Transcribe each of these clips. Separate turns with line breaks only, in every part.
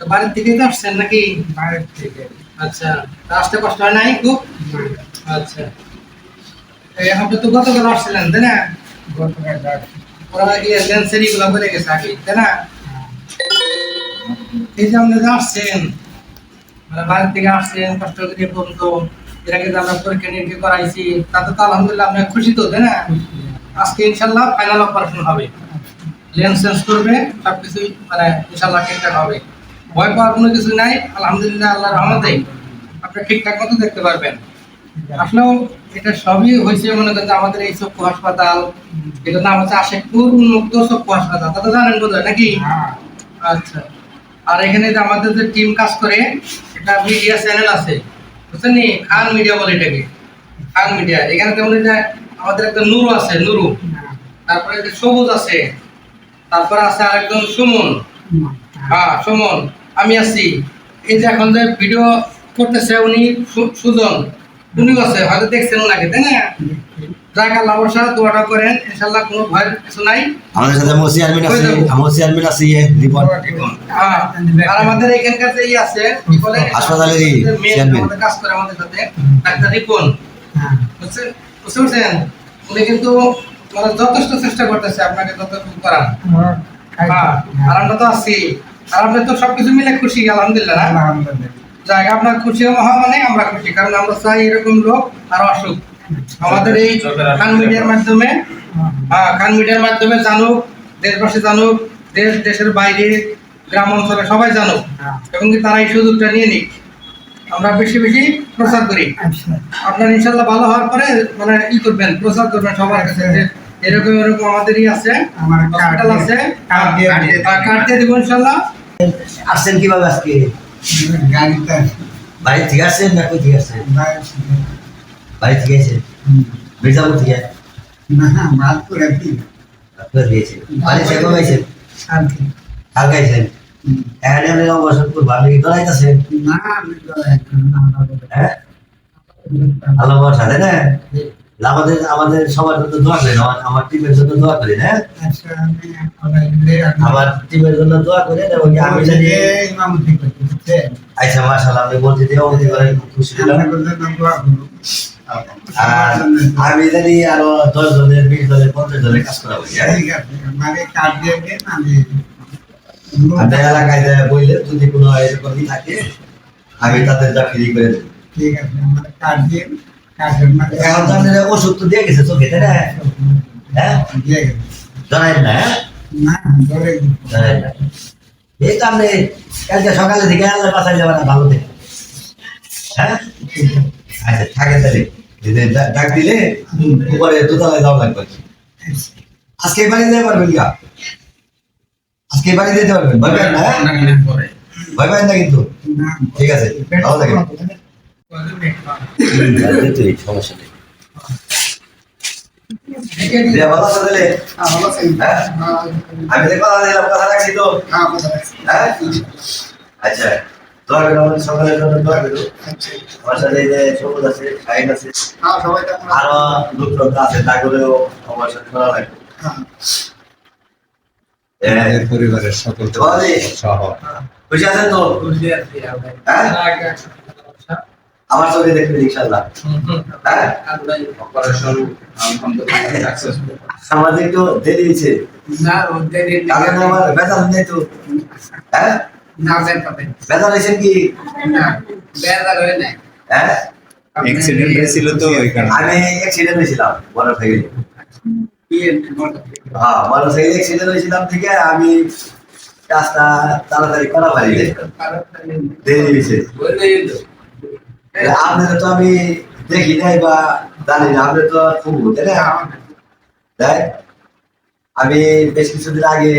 তো বাড়ির থেকেই তো আসছেন নাকি?
থেকে
আচ্ছা আসতে কষ্ট হয় নাই খুব? আচ্ছা। আপনি তো গতকাল আসছিলেন তাই না?
গতকাল
ওরা লেন্সের বলে গেছে আগে তাই না? এই যে আপনি আসছেন মানে বাড়ির থেকে আসছেন কষ্ট করে পর্যন্ত এর আগে আমরা পরীক্ষা নিরীক্ষা করাইছি তাতে তো আলহামদুলিল্লাহ খুশি তো তাই না? আজকে ইনশাল্লাহ ফাইনাল অপারেশন হবে। লেন্স চেঞ্জ করবে সবকিছুই মানে ইনশাল্লাহ ঠিকঠাক হবে। ভয় পাওয়ার কোনো কিছু নাই। আলহামদুলিল্লাহ আল্লাহ রহমতে আপনি ঠিকঠাক মতো দেখতে পারবেন। আসলেও এটা সবই হয়েছে মনে করেন আমাদের এই চক্ষু হাসপাতাল এটার নাম হচ্ছে আশেকপুর উন্মুক্ত চক্ষু হাসপাতাল। তা তো জানেন বোধ হয় নাকি?
হ্যাঁ।
আচ্ছা। আর এখানে যে আমাদের যে টিম কাজ করে এটা মিডিয়া চ্যানেল আছে। বুঝছেন নি? খান মিডিয়া বলে এটাকে। খান মিডিয়া। এখানে যেমন যে আমাদের একটা নুরু আছে নুরু। তারপরে যে সবুজ আছে তারপরে আছে আরেকজন সুমন। হ্যাঁ সুমন। আমি আছি। এই যে এখন যে ভিডিও করতেছে উনি সুজন উনিও আছে হয়তো দেখছেন ওনাকে তাই না? যাক আল্লাহ বর্ষা দোয়াটা করেন ইনশাল্লাহ কোনো ভয়ের কিছু নাই।
আমাদের সাথে মসি আলমিন আছে
কই যাব?
আছে ইয়ে রিপন।
হ্যাঁ, আর আমাদের এখানকার যে ই আছে কি বলে?
হাসপাতালেরই চেয়ারম্যান।
কাজ করে আমাদের সাথে ডাক্তার রিপন।
হ্যাঁ
বুঝছেন বুঝতে পারছেন? উনি কিন্তু মানে যথেষ্ট চেষ্টা করতেছে আপনাকে যতটুকু করার। হ্যাঁ আর আমরা তো আছি। আর আপনি তো সবকিছু মিলে খুশি আলহামদুলিল্লাহ
আলহামদুলিল্লাহ।
জায়গা আপনার খুশি হওয়া মানে আমরা খুশি কারণ আমরা চাই এরকম লোক আর অসুখ। আমাদের এই খান মিডিয়ার মাধ্যমে হ্যাঁ খান মিডিয়ার মাধ্যমে জানুক দেশবাসী জানুক দেশ দেশের বাইরে গ্রাম অঞ্চলে সবাই জানুক
হ্যাঁ।
এবং কি তারা এই সুযোগটা নিয়ে নিক। আমরা বেশি বেশি প্রচার করি।
আচ্ছা।
আপনার ইনশাল্লাহ ভালো হওয়ার পরে মানে ই করবেন প্রচার করবেন সবার কাছে এরকম এরকম আমাদেরই আছে।
আমার
হসপিটাল আছে?
কার্ড দিয়ে
দিব ইনশাল্লাহ।
আসছেন কীভাবে আজকে?
গাড়িতে
বাড়ি থেকে আসছেন না কই থেকে। বাড়ি থেকে আসছেন
হুম।
মির্জাপুর থেকে?
না ভাত করে কি
আপনার দিয়েছেন বাড়ি
শান্তি
কালকে। আইছেন?
হুম।
এখানে আমি অবসর করব আপনি কি দৌড়াইতেছেন
না আমি তো
হ্যাঁ? ভালো বর্ষা তাই না? আমাদের আমাদের সবার জন্য দোয়া করেন আমার আমার টিমের জন্য দোয়া করেন হ্যাঁ?
আচ্ছা
আমার টিমের জন্য দোয়া করেন এবং আমি জানি? আচ্ছা মাশাআল্লাহ আপনি মসজিদে অবধি করেন খুশি হলাম।
দোয়া।
আর আমি জানি আরও দশ জনের বিশ জনের পঞ্চাশ জনের কাজ করা বলি
দিয়ে
আপনার এলাকায় যা বললেন যদি কোনো এরকম থাকে আমি তাদের ফ্রি করে দেবো।
ঠিক আছে আমার কার্ড দিয়ে
এখন তো আপনার ওষুধ তো দিয়ে গেছে চোখে তাই না? হ্যাঁ?
দিয়ে গেছে।
জানাই না হ্যাঁ?
না ধরে
জানাই না। এই তো আপনি কালকে সকালে থেকে আল্লাহ বাসায় যাবেন না ভালো থেকে হ্যাঁ? আচ্ছা থাকে তাহলে। ডাক দিলে উপরে দোতলায় যাওয়া লাগবে। আজকে বাড়ি যেতে পারবেন কি আজকে বাড়ি যেতে পারবেন? ভয় পাবেন না? ভয় পাবেন না কিন্তু? ঠিক আছে ভালো থাকেন। সমস্যা নেই আছো? হ্যাঁ? কথা তো হ্যাঁ আচ্ছা আছে আছে আছে
পরিবারের সকল
খুশি আছেন তো হ্যাঁ আমার চোখে দেখবেন ইনশাল্লাহ হ্যাঁ? একটু দেরি হয়েছে। কারণ আমার বেতন নেই তো। হ্যাঁ? বেতন হয়েছেন কি? হ্যাঁ?
অ্যাক্সিডেন্ট হয়েছিল তো
আমি অ্যাক্সিডেন্ট হয়েছিলাম হ্যাঁ সাইকেল অ্যাক্সিডেন্ট হয়েছিলাম থেকে আমি কাজটা তাড়াতাড়ি করা পারি দেরি হয়েছে। আপনাদের তো আমি দেখি নাই বা জানি না আপনাদের তো খুব তাই না আমি বেশ কিছুদিন আগে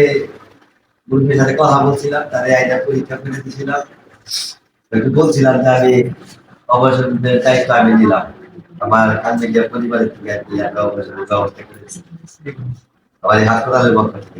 মুরগির সাথে কথা বলছিলাম, তারে আইডা পরীক্ষা করে দিয়েছিলাম। বলছিলাম যে আমি অবসরের দায়িত্ব আমি নিলাম। আমার কান্দিকা পরিবারের থেকে আর কি আমি অবসরের ব্যবস্থা করেছি। আমার হাসপাতালের পক্ষ থেকে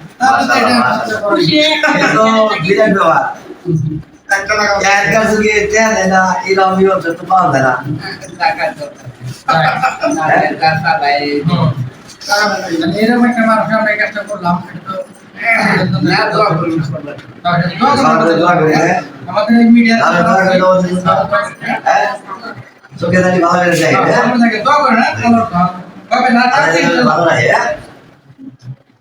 এরকম
একটা মানুষ আমরা কাজটা করলাম আমাদের মিডিয়া
চোখে দাঁড়িয়ে ভালো করে যায় হ্যাঁ?